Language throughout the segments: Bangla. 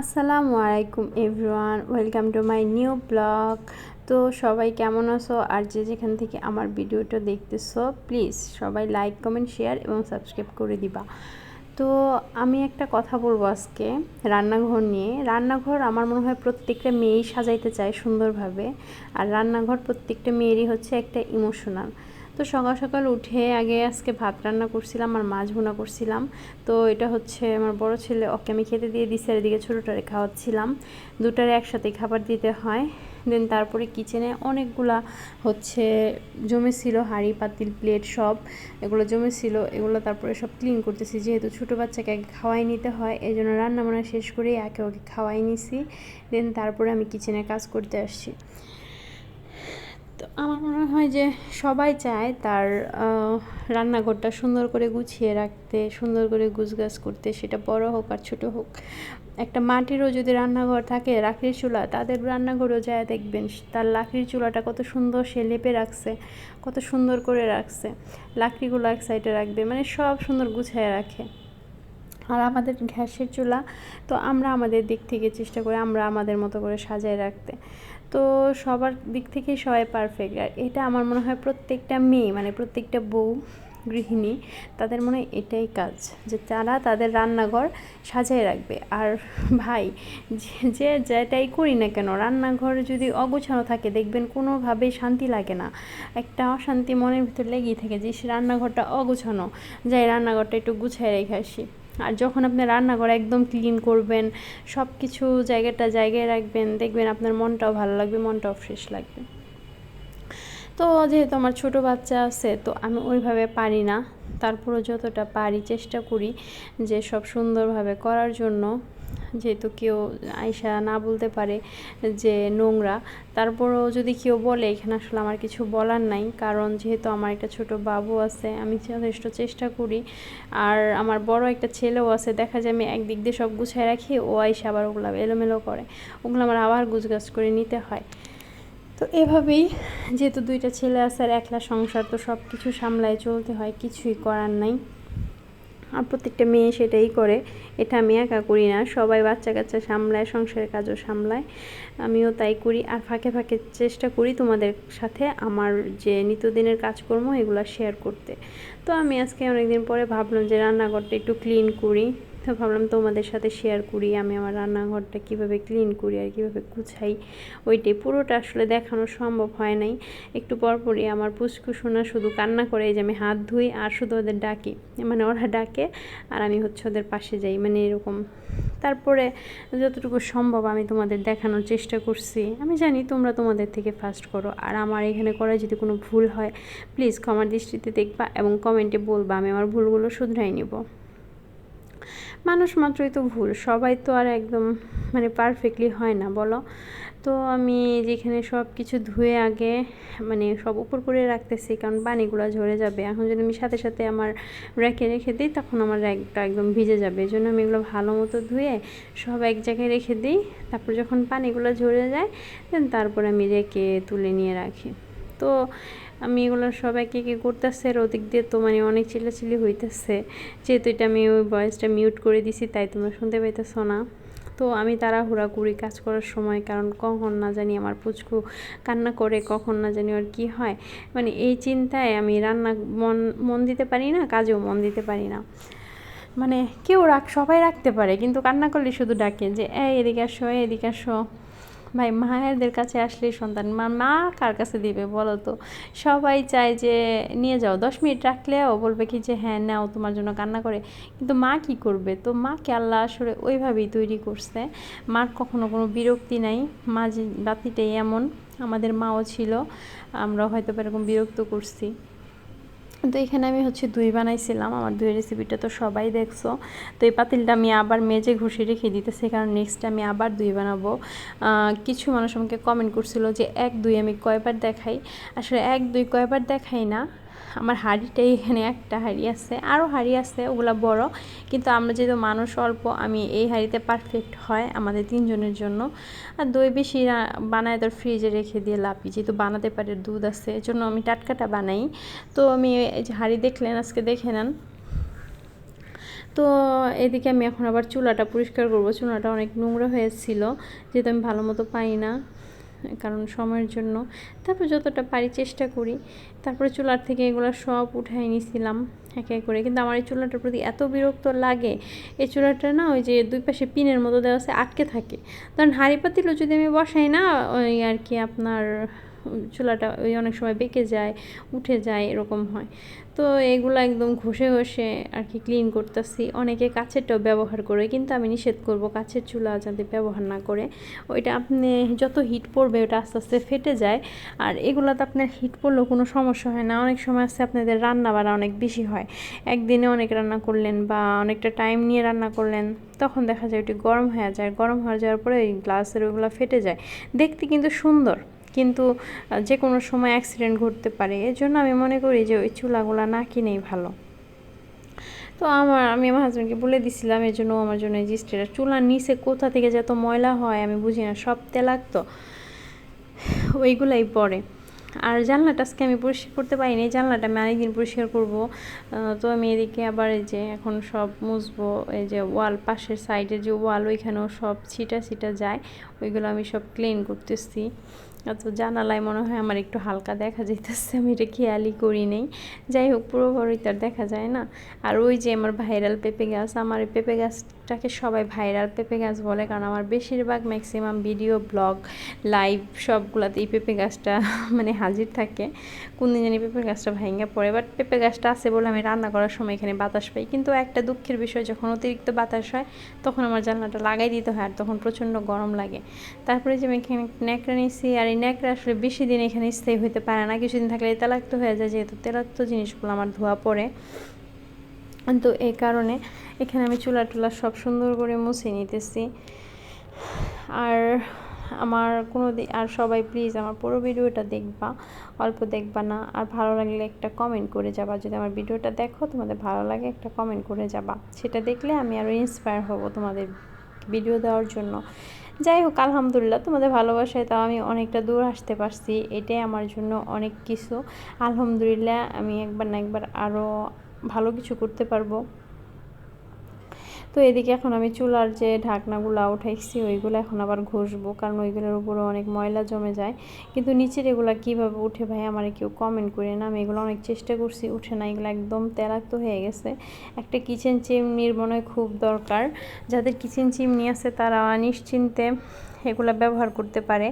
আসসালামু আলাইকুম everyone, welcome to my new blog. তো সবাই কেমন আছো? আর যে যেখান থেকে আমার ভিডিওটা দেখতেছো, প্লিজ সবাই লাইক, কমেন্ট, শেয়ার এবং সাবস্ক্রাইব করে দিবা। তো আমি একটা কথা বলব আজকে রান্নাঘর নিয়ে। রান্নাঘর আমার মনে হয় প্রত্যেকটা মেয়েই সাজাইতে চায় সুন্দরভাবে। আর রান্নাঘর প্রত্যেকটা মেয়েরই হচ্ছে একটা ইমোশনাল তো সকাল সকাল উঠে আগে আজকে ভাত রান্না করছিলাম, আর মাছ ভুনা করছিলাম। তো এটা হচ্ছে আমার বড় ছেলে, ওকে আমি খেতে দিয়ে দিচ্ছি আর এদিকে ছোটোটারে খাওয়াচ্ছিলাম। দুটারে একসাথে খাবার দিতে হয়। দেন তারপরে কিচেনে অনেকগুলা হচ্ছে জমেছিল হাঁড়ি, পাতিল প্লেট সব। এগুলো জমেছিল এগুলো তারপরে সব ক্লিন করতেছি। যেহেতু ছোটো বাচ্চাকে আগে খাওয়াই নিতে হয় এই জন্য রান্না বান্না শেষ করেই একে ওকে খাওয়াই নিছি। দেন তারপরে আমি কিচেনে কাজ করতে আসছি। আমার মনে হয় যে সবাই চায় তার রান্নাঘরটা সুন্দর করে গুছিয়ে রাখতে, সুন্দর করে গুছগাছ করতে, সেটা বড় হোক আর ছোটো হোক। একটা মাটিরও যদি রান্নাঘর থাকে, লাকড়ির চুলা, তাদের রান্নাঘরেও যায় দেখবেন, তার লাকড়ির চুলাটা কত সুন্দর সে লেপে রাখছে, কত সুন্দর করে রাখছে, লাকড়িগুলো এক সাইডে রাখবে মানে সব সুন্দর গুছিয়ে রাখে। আর আমাদের গ্যাসের চুলা, তো আমরা আমাদের দিক থেকে চেষ্টা করি আমরা আমাদের মতো করে সাজায় রাখতে। তো সবার দিক থেকেই সবাই পারফেক্ট আর এটা আমার মনে হয় প্রত্যেকটা মেয়ে মানে প্রত্যেকটা বউ, গৃহিণী, তাদের মনে হয় এটাই কাজ, যে তারা তাদের রান্নাঘর সাজায় রাখবে। আর ভাই, যে যেটাই করি না কেন, রান্নাঘর যদি অগোছানো থাকে, দেখবেন কোনোভাবেই শান্তি লাগে না। একটা অশান্তি মনের ভিতর লেগেই থাকে যে সে রান্নাঘরটা অগোছানো। যাই, রান্নাঘরটা একটু গুছায় রেখে আসি। আর যখন আপনি রান্নাঘর একদম ক্লিন করবেন সব কিছু জায়গাটা জায়গায় রাখবেন, দেখবেন আপনার মনটাও ভালো লাগবে, মনটাও ফ্রেশ লাগবে। তো যেহেতু আমার ছোট বাচ্চা আছে, তো আমি ওইভাবে পারি না। তারপরও যতটা পারি চেষ্টা করি যে সব সুন্দরভাবে করার জন্য। যেহেতু কেউ আয়সা না বলতে পারে যে নোংরা, তারপরেও যদি কেউ বলে, এখানে আসলে আমার কিছু বলার নাই, কারণ যেহেতু আমার একটা ছোট বাবু আছে, আমি যথেষ্ট চেষ্টা করি। আর আমার বড় একটা ছেলেও আছে, দেখা যায় আমি একদিক দিয়ে সব গুছায় রাখি, ও আইসা আবার ওগুলো এলোমেলো করে। ওগুলো আমার আবার গুছগাছ করে নিতে হয়। তো এভাবেই, যেহেতু দুইটা ছেলে আছে আর একলা সংসার, তো সব কিছু সামলায় চলতে হয়, কিছুই করার নাই। আর প্রত্যেকটা মেয়ে সেটাই করে। এটা আমি একা করি না, সবাই বাচ্চা কাচ্চা সামলায়, সংসারের কাজও সামলায়। আমিও তাই করি আর ফাঁকে ফাঁকে চেষ্টা করি তোমাদের সাথে আমার যে নিত্যদিনের কাজকর্ম, এগুলো শেয়ার করতে। তো আমি আজকে অনেকদিন পরে ভাবলাম যে রান্নাঘরটা একটু ক্লিন করি। তো ভাবলাম তোমাদের সাথে শেয়ার করি, আমি আমার রান্নাঘরটা কীভাবে ক্লিন করি আর কীভাবে গুছাই, ওইটাই। পুরোটা আসলে দেখানো সম্ভব হয় নাই। একটু পরপরই আমার পুষ্কু শোনা শুধু কান্না করে যে আমি হাত ধুই আর শুধু ওদের ডাকি। মানে ওরা ডাকে আর আমি হচ্ছে ওদের পাশে যাই মানে এরকম। তারপরে যতটুকু সম্ভব আমি তোমাদের দেখানোর চেষ্টা করছি। আমি জানি তোমরা তোমাদের থেকে ফার্স্ট করো, আর আমার এখানে করায় যদি কোনো ভুল হয় প্লিজ ক্ষমার দৃষ্টিতে দেখবা এবং কমেন্টে বলবা, আমি আমার ভুলগুলো শুধরাই নেব। মানুষ মাত্রই তো ভুল, সবাই তো আর একদম মানে পারফেক্টলি হয় না, বলো? তো আমি যেখানে সব কিছু ধুয়ে আগে মানে সব উপর করে রাখতেছি, কারণ পানিগুলো ঝরে যাবে। এখন যদি আমি সাথে সাথে আমার র্যাকে রেখে দিই, তখন আমার র্যাকটা একদম ভিজে যাবে। এই জন্য আমি এগুলো ভালো মতো ধুয়ে সব এক জায়গায় রেখে দিই, তারপর যখন পানিগুলো ঝরে যায়, দেন তারপর আমি রেখে তুলে নিয়ে রাখি। তো আমি এগুলো সবাইকে কি করতেছে আর ওদিক দিয়ে তো মানে অনেক চিল্লাচিল্লি হইতেছে। যেহেতু এটা আমি ওই ভয়েসটা মিউট করে দিছি, তাই তোমরা শুনতে পাইতেছো না। তো আমি তাড়াহুড়া করি কাজ করার সময়, কারণ কখন না জানি আমার পুচকু কান্না করে, কখন না জানি আর কি হয়। মানে এই চিন্তায় আমি রান্না মন মন দিতে পারি না, কাজেও মন দিতে পারি না। মানে কেউ রাখ, সবাই রাখতে পারে, কিন্তু কান্না করলে শুধু ডাকে যে এদিকে আসো এদিকে আসো। ভাই মায়েরদের কাছে আসলেই সন্তান। মা মা কার কাছে দিবে বলো তো? সবাই চায় যে নিয়ে যাও। দশ মিনিট রাখলেও বলবে কি যে হ্যাঁ নাও, তোমার জন্য কান্না করে। কিন্তু মা কি করবে? তো মাকে আল্লাহ আসলে ওইভাবেই তৈরি করছে। মার কখনো কোনো বিরক্তি নাই। মা যে রাতিটাই এমন। আমাদের মাও ছিল। আমরা হয়তো এরকম বিরক্ত করছি। তো এখানে আমি হচ্ছে দই বানাইছিলাম, আমার দই রেসিপিটা তো সবাই দেখছ। তো এই পাতিলটা আমি আবার মেজে ঘষে রেখে দিতেছি, কারণ নেক্সট আমি আবার দই বানাবো। কিছু মানুষ আমাকে কমেন্ট করছিল যে, এক দুই আমি কয়বার দেখাই? আসলে এক দুই কয়বার দেখাই না আমার হাঁড়িটাই এখানে একটা হাঁড়ি আছে, আরও হাঁড়ি আছে, ওগুলো বড়। কিন্তু আমরা যেহেতু মানুষ অল্প, আমি এই হাঁড়িতে পারফেক্ট হয় আমাদের তিনজনের জন্য। আর দই বেশি বানায় তোর ফ্রিজে রেখে দিয়ে লাপি, যেহেতু বানাতে পারে দুধ আছে, এজন্য আমি টাটকাটা বানাই। তো আমি এই যে হাঁড়ি দেখলেন, আজকে দেখে নেন। তো এদিকে আমি এখন আবার চুলাটা পরিষ্কার করব, চুলাটা অনেক নোংরা হয়েছিল, যেহেতু আমি ভালো মতো পাই না। কারণ সময়ের জন্য। তারপর যতটা পারি চেষ্টা করি। তারপরে চুলার থেকে এগুলো সব উঠাই নিয়েছিলাম এক এক করে। কিন্তু আমার এই চুলাটার প্রতি এত বিরক্ত লাগে। এই চুলাটা না ওই যে দুই পাশে পিনের মতো দেওয়া আছে, আটকে থাকে। কারণ হাঁড়ি পাতিলও যদি আমি বসাই না, ওই আর কি আপনার চুলাটা ওই অনেক সময় বেঁকে যায়, উঠে যায়, এরকম হয়। তো এগুলো একদম ঘষে ঘষে আর কি ক্লিন করতেছি। অনেকে কাছেরটাও ব্যবহার করে, কিন্তু আমি নিষেধ করব কাছের চুলা যাতে ব্যবহার না করে। ওইটা আপনি যত হিট পড়বে ওটা আস্তে আস্তে ফেটে যায়। আর এগুলোতে আপনার হিট পড়লেও কোনো সমস্যা হয় না। অনেক সময় আছে আপনাদের রান্না বাড়া অনেক বেশি হয়। একদিনে অনেক রান্না করলেন বা অনেকটা টাইম নিয়ে রান্না করলেন, তখন দেখা যায় ওটি গরম হয়ে যায়। গরম হয়ে যাওয়ার পরে ওই গ্লাসের ওইগুলো ফেটে যায়। দেখতে কিন্তু সুন্দর। কিন্তু যে কোনো সময় অ্যাক্সিডেন্ট ঘটতে পারে। এর জন্য আমি মনে করি যে ওই চুলাগুলো না কিনেই ভালো। তো আমার, আমি আমার হাজব্যান্ডকে বলে দিছিলাম এর জন্য আমার জন্য এই জিস্ট্রেটা চুলার নিচে কোথা থেকে যত ময়লা হয় আমি বুঝি না, সব তেলাক্ত ওইগুলাই পড়ে আর জানলাটা আজকে আমি পরিষ্কার করতে পারিনি জানলাটা আমি আরেকদিন পরিষ্কার করব। তো আমি এদিকে আবার এই যে এখন সব মুছবো, এই যে ওয়াল পাশের সাইডের যে ওয়াল, ওইখানেও সব ছিটা ছিটা যায়, ওইগুলো আমি সব ক্লিন করতেছি। তো জানালায় মনে হয় আমার একটু হালকা দেখা যেতেছে আমি এটা খেয়ালই করি নেই। যাই হোক পুরো ঘরই তার দেখা যায় না। আর ওই যে আমার ভাইরাল পেঁপে গাছ, আমার এই পেঁপে গাছটাকে সবাই ভাইরাল পেঁপে গাছ বলে, কারণ আমার বেশিরভাগ ম্যাক্সিমাম ভিডিও ব্লগ লাইভ সবগুলোতে এই পেঁপে গাছটা মানে হাজির থাকে। কোন দিন জানি পেঁপে গাছটা ভাঙা পড়ে বাট পেঁপে গাছটা আছে বলে আমি রান্না করার সময় এখানে বাতাস পাই। কিন্তু একটা দুঃখের বিষয়, যখন অতিরিক্ত বাতাস হয়, তখন আমার জানলাটা লাগাই দিতে হয় আর তখন প্রচণ্ড গরম লাগে। তারপরে যে আমি এখানে ন্যাকড়া নিয়েছি, আর এই ন্যাকড়া আসলে বেশি দিন এখানে স্থায়ী হতে পারে না। কিছুদিন থাকলে তেলাক্ত হয়ে যায়, যেহেতু তেলাক্ত জিনিসগুলো আমার ধোয়া পড়ে। তো এই কারণে এখানে আমি চুলা টুলা সব সুন্দর করে মুছে নিতেছি। আর আমার কোনো আর সবাই প্লিজ আমার পুরো ভিডিওটা দেখবা, অল্প দেখবা না। আর ভালো লাগলে একটা কমেন্ট করে যাবা। যদি আমার ভিডিওটা দেখো, তোমাদের ভালো লাগে একটা কমেন্ট করে যাবা। সেটা দেখলে আমি আরও ইন্সপায়ার হব তোমাদের ভিডিও দেওয়ার জন্য। যাই হোক, আলহামদুলিল্লাহ তোমাদের ভালোবাসায় তাও আমি অনেকটা দূর আসতে পারছি। এটাই আমার জন্য অনেক কিছু। আলহামদুলিল্লাহ আমি একবার না একবার আরও ভালো কিছু করতে পারব। তো এদিকে এখন আমি চুলার যে ঢাকনাগুলো উঠাইছি, ওইগুলো এখন আবার ঘষবো, কারণ ওইগুলোর উপরে অনেক ময়লা জমে যায়। কিন্তু নিচের এগুলো কীভাবে উঠে ভাই, আমার কেউ কমেন্ট করে না। আমি এগুলো অনেক চেষ্টা করছি, উঠে না, এগুলো একদম তেলাক্ত হয়ে গেছে। একটা কিচেন চিমনির মনে খুব দরকার। যাদের কিচেন চিমনি আছে তারা নিশ্চিন্তে এগুলো ব্যবহার করতে পারে,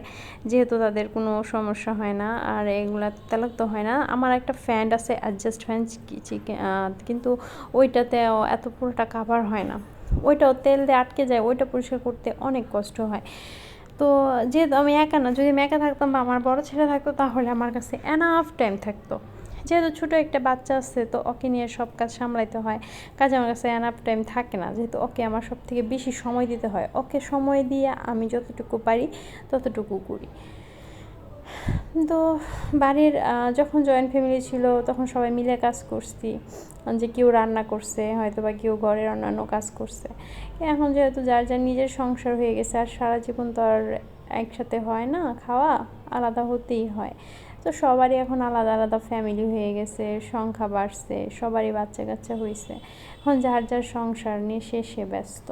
যেহেতু তাদের কোনো সমস্যা হয় না, আর এগুলো তেলাক্ত হয় না। আমার একটা ফ্যান আছে অ্যাডজাস্ট ফ্যান কিন্তু ওইটাতে এত পুরোটা কাভার হয় না। ওইটাও তেল দিয়ে আটকে যায়, ওইটা পরিষ্কার করতে অনেক কষ্ট হয়। তো যেহেতু আমি একা না, যদি আমি একা থাকতাম বা আমার বড় ছেলে থাকতো, তাহলে আমার কাছে এনাফ টাইম থাকতো। যেহেতু ছোটো একটা বাচ্চা আছে, তো ওকে নিয়ে সব কাজ সামলাইতে হয়। কাজে আমার কাছে এনাফ টাইম থাকে না, যেহেতু ওকে আমার সব থেকে বেশি সময় দিতে হয়। ওকে সময় দিয়ে আমি যতটুকু পারি, ততটুকু করি। তো বাড়ির যখন জয়েন্ট ফ্যামিলি ছিল, তখন সবাই মিলে কাজ করছি। যে কেউ রান্না করছে হয়তো বা কেউ ঘরের অন্যান্য কাজ করছে। এখন যেহেতু যার যার নিজের সংসার হয়ে গেছে, আর সারা জীবন তো আর একসাথে হয় না, খাওয়া আলাদা হতেই হয়। তো সবারই এখন আলাদা আলাদা ফ্যামিলি হয়ে গেছে, সংখ্যা বাড়ছে, সবারই বাচ্চা কাচ্চা হয়েছে এখন যার যার সংসার নিয়ে সে সে ব্যস্ত।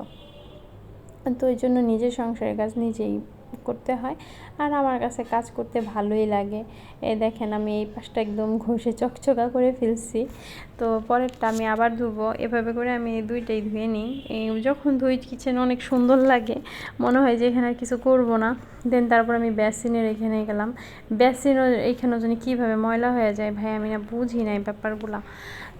তো ওই জন্য নিজের সংসারের কাজ নিজেই করতে হয়। আর আমার কাছে কাজ করতে ভালোই লাগে। এই দেখেন আমি এই পাশটা একদম ঘষে চকচকা করে ফেলছি। তো পরেরটা আমি আবার ধুবো। এভাবে করে আমি দুইটাই ধুয়ে নিই। যখন ধুই কিচেন অনেক সুন্দর লাগে। মনে হয় যে এখানে আর কিছু করব না। দেন তারপর আমি বেসিনের এখানে গেলাম। বেসিনও এখানেও জানি কীভাবে ময়লা হয়ে যায় ভাই, আমি না বুঝি নাই ব্যাপারগুলো।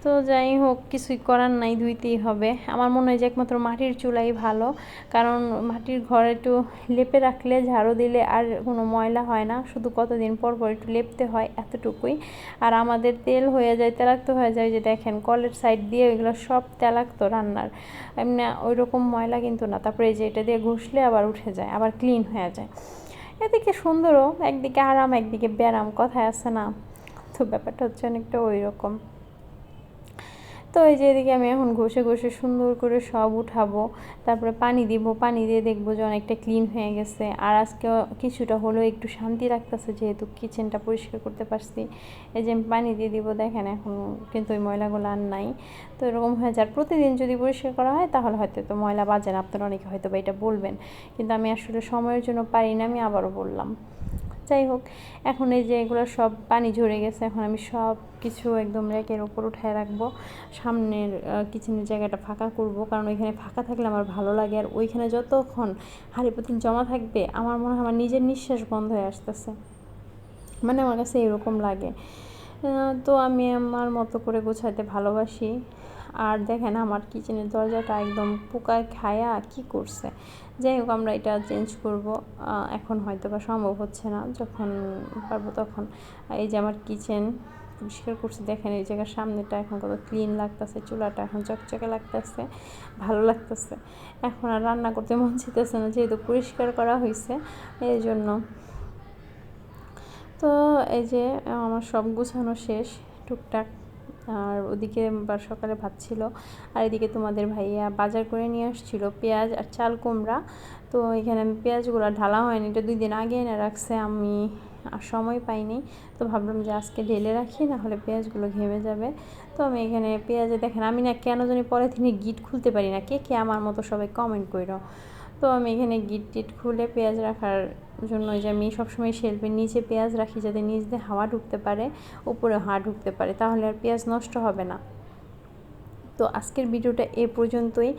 তো যাই হোক, কিছুই করার নাই, ধুইতেই হবে। আমার মনে হয় যে একমাত্র মাটির চুলাই ভালো, কারণ মাটির ঘর একটু লেপে রাখলে, ঝাড়ু দিলে আর কোনো ময়লা হয় না। শুধু কতদিন পর পর একটু লেপতে হয় এতটুকুই। আর আমাদের তেল হয়ে যায়, তেলাক্ত হয়ে যায়, যে দেখেন কলের সাইড দিয়ে ওইগুলো সব তেলাক্ত রান্নার। এমনি ওই রকম ময়লা কিন্তু না। তারপরে যে এটা দিয়ে ঘষলে আবার উঠে যায়, আবার ক্লিন হয়ে যায়। এদিকে সুন্দরও, একদিকে আরাম, একদিকে ব্যারাম কথায় আছে না। তো ব্যাপারটা হচ্ছে অনেকটা ওই রকম তো এই যে এদিকে আমি এখন ঘষে ঘষে সুন্দর করে সব উঠাবো, তারপরে পানি দিব, পানি দিয়ে দেখব যে অনেকটা ক্লিন হয়ে গেছে। আর আজকে কিছুটা হলেও একটু শান্তি রাখতেছে যেহেতু কিচেনটা পরিষ্কার করতে পারছি। এই যে পানি দিয়ে দিব, দেখেন এখন কিন্তু ওই ময়লাগুলো আর নাই। তো এরকম হয়ে যায়। প্রতিদিন যদি পরিষ্কার করা হয়, তাহলে হয়তো তো ময়লা বাজে না। আপনারা অনেকে হয়তো বা এটা বলবেন। কিন্তু আমি আসলে সময়ের জন্য পারি না, আমি আবারও বললাম। যাই হোক, এখন এই যে এগুলো সব পানি ঝরে গেছে, এখন আমি সব কিছু একদম র্যাকের ওপর উঠায় রাখব। সামনের কিচেনের জায়গাটা ফাঁকা করব, কারণ ওইখানে ফাঁকা থাকলে আমার ভালো লাগে। আর ওইখানে যতক্ষণ হাড়ি জমা থাকবে, আমার মনে হয় আমার নিজের নিঃশ্বাস বন্ধ হয়ে আসতেছে। মানে আমার কাছে এরকম লাগে। তো আমি আমার মতো করে গোছাতে ভালোবাসি। আর দেখেন আমার কিচেনের দরজাটা একদম পোকায় খায়া কি করছে। যাই হোক, আমরা এটা চেঞ্জ করব। এখন হয়তো বা সম্ভব হচ্ছে না। যখন পারব তখন। এই যে আমার কিচেন পরিষ্কার করছি। দেখেন এই জায়গার সামনেটা এখন কত ক্লিন লাগতেছে। চুলাটা এখন চকচকে লাগতেছে। ভালো লাগতেছে। এখন আর রান্না করতে মন চাইতেছে না, যেহেতু পরিষ্কার করা হয়েছে এই জন্য। তো এই যে, আমার সব গুছানো শেষ। টুকটাক। আর ওদিকে সকালে ভাত ছিল। আর এদিকে তোমাদের ভাইয়া বাজার করে নিয়ে আসছিল পেঁয়াজ আর চাল কুমড়া। তো এখানে আমি পেঁয়াজগুলো ঢালা হয়নি, এটা দুই দিন আগে এনে রাখছে, আমি আর সময় পাইনি। তো ভাবলাম যে আজকে ঢেলে রাখি, না হলে পেঁয়াজগুলো ঘেমে যাবে। তো আমি এখানে পেঁয়াজে দেখেন, আমি না কেন জানি পরে তিনি গিট খুলতে পারি না। কে কে আমার মতো সবাই কমেন্ট করো তো আমি এখানে গিট টিট খুলে পেঁয়াজ রাখার জন্য যে আমি সবসময় শেলফের নিচে পেঁয়াজ রাখি যাতে নিচ দিয়ে হাওয়া ঢুকতে পারে, উপরে হাওয়া ঢুকতে পারে, তাহলে আর পেঁয়াজ নষ্ট হবে না। তো আজকের ভিডিওটা এ পর্যন্তই।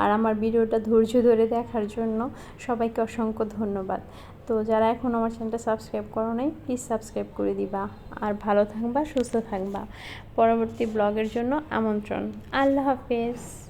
আর আমার ভিডিওটা ধৈর্য ধরে দেখার জন্য সবাইকে অসংখ্য ধন্যবাদ। তো যারা এখন আমার চ্যানেলটা সাবস্ক্রাইব করো নাই প্লিজ সাবস্ক্রাইব করে দিবা। আর ভালো থাকবা, সুস্থ থাকবা। পরবর্তী ব্লগের জন্য আমন্ত্রণ। আল্লাহ হাফেজ।